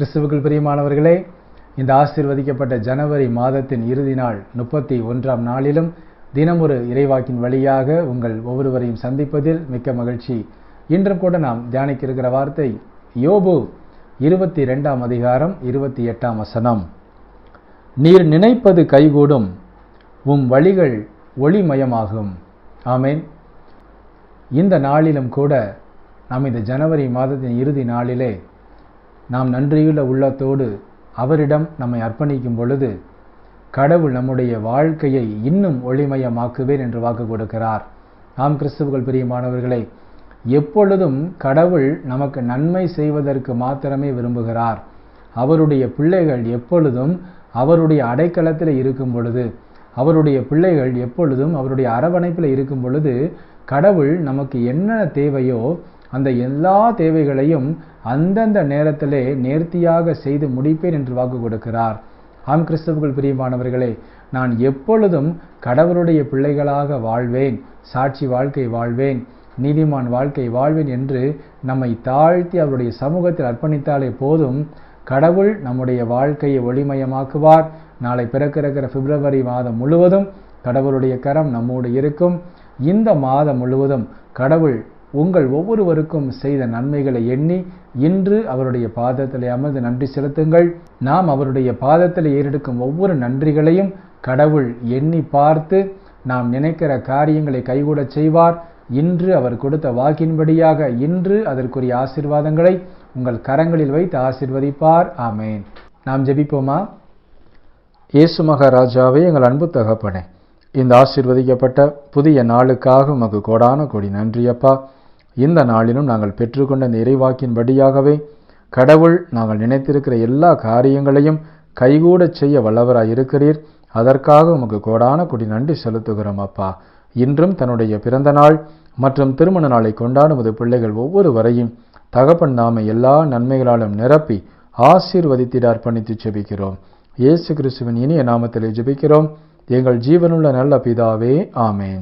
கிறிஸ்துவுக்குள் பிரியமானவர்களே இந்த ஆசிர்வதிக்கப்பட்ட ஜனவரி மாதத்தின் இறுதி நாள் முப்பத்தி ஒன்றாம் நாளிலும் தினமொரு இறைவாக்கின் வழியாக உங்கள் ஒவ்வொருவரையும் சந்திப்பதில் மிக்க மகிழ்ச்சி. இன்றும் கூட நாம் தியானிக்க இருக்கிற வார்த்தை யோபு இருபத்தி ரெண்டாம் அதிகாரம் இருபத்தி எட்டாம் வசனம். நீர் நினைப்பது கைகூடும் உம் வழிகள் ஒளிமயமாகும். ஆமேன். இந்த நாளிலும் கூட நாம் இந்த ஜனவரி மாதத்தின் இறுதி நாளிலே நாம் நன்றியுள்ள உள்ளத்தோடு அவரிடம் நம்மை அர்ப்பணிக்கும் பொழுது கடவுள் நம்முடைய வாழ்க்கையை இன்னும் ஒளிமயமாக்குவேன் என்று வாக்கு கொடுக்கிறார். நாம் கிறிஸ்துவுகள் பிரியமானவர்களை எப்பொழுதும் கடவுள் நமக்கு நன்மை செய்வதற்கு மாத்திரமே விரும்புகிறார். அவருடைய பிள்ளைகள் எப்பொழுதும் அவருடைய அடைக்கலத்தில் இருக்கும் பொழுது அவருடைய பிள்ளைகள் எப்பொழுதும் அவருடைய அரவணைப்பில் இருக்கும் பொழுது கடவுள் நமக்கு என்ன தேவையோ அந்த எல்லா தேவைகளையும் அந்தந்த நேரத்திலே நேர்த்தியாக செய்து முடிப்பேன் என்று வாக்கு கொடுக்கிறார். ஆம் கிறிஸ்தவர்கள் பிரியமானவர்களே நான் எப்பொழுதும் கடவுளுடைய பிள்ளைகளாக வாழ்வேன் சாட்சி வாழ்க்கை வாழ்வேன் நீதிமான் வாழ்க்கை வாழ்வேன் என்று நம்மை தாழ்த்தி அவருடைய சமூகத்தில் அர்ப்பணித்தாலே போதும் கடவுள் நம்முடைய வாழ்க்கையை ஒளிமயமாக்குவார். நாளை பிறக்கிற பிப்ரவரி மாதம் முழுவதும் கடவுளுடைய கரம் நம்மோடு இருக்கும். இந்த மாதம் முழுவதும் கடவுள் உங்கள் ஒவ்வொருவருக்கும் செய்த நன்மைகளை எண்ணி இன்று அவருடைய பாதத்தில் அமர்ந்து நன்றி செலுத்துங்கள். நாம் அவருடைய பாதத்தில் ஏறெடுக்கும் ஒவ்வொரு நன்றிகளையும் கடவுள் எண்ணி பார்த்து நாம் நினைக்கிற காரியங்களை கைகூடச் செய்வார். இன்று அவர் கொடுத்த வாக்கின்படியாக இன்று அதற்குரிய ஆசிர்வாதங்களை உங்கள் கரங்களில் வைத்து ஆசிர்வதிப்பார். ஆமேன். நாம் ஜெபிப்போமா? இயேசு மகாராஜாவே எங்கள் அன்பு தகப்பனே இந்த ஆசிர்வதிக்கப்பட்ட புதிய நாளுக்காக உமக்கு கோடான கோடி நன்றியப்பா. இந்த நாளிலும் நாங்கள் பெற்றுக்கொண்ட இந்த இறைவாக்கின்படியாகவே கடவுள் நாங்கள் நினைத்திருக்கிற எல்லா காரியங்களையும் கைகூடச் செய்ய வல்லவராய் இருக்கிறீர். அதற்காக உமக்கு கோடான கொடி நன்றி செலுத்துகிறோம் அப்பா. இன்றும் தன்னுடைய பிறந்த நாள் மற்றும் திருமண நாளை கொண்டாடுவது பிள்ளைகள் ஒவ்வொருவரையும் தகப்பன் நாம எல்லா நன்மைகளாலும் நிரப்பி ஆசீர்வதித்திட அர்ப்பணித்து ஜெபிக்கிறோம் இயேசு கிறிஸ்துவின் இனிய நாமத்திலே ஜெபிக்கிறோம். எங்கள் ஜீவனுள்ள நல்ல பிதாவே ஆமேன்.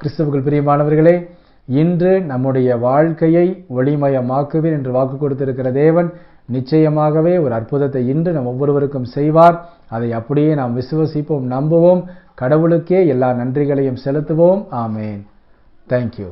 கிறிஸ்துவுக்குள் பிரியமானவர்களே இன்று நம்முடைய வாழ்க்கையை ஒளிமயமாக்குவேன் என்று வாக்கு கொடுத்திருக்கிற தேவன் நிச்சயமாகவே ஒரு அற்புதத்தை இன்று நம் ஒவ்வொருவருக்கும் செய்வார். அதை அப்படியே நாம் விசுவசிப்போம் நம்புவோம். கடவுளுக்கே எல்லா நன்றிகளையும் செலுத்துவோம். ஆமேன். தேங்க்யூ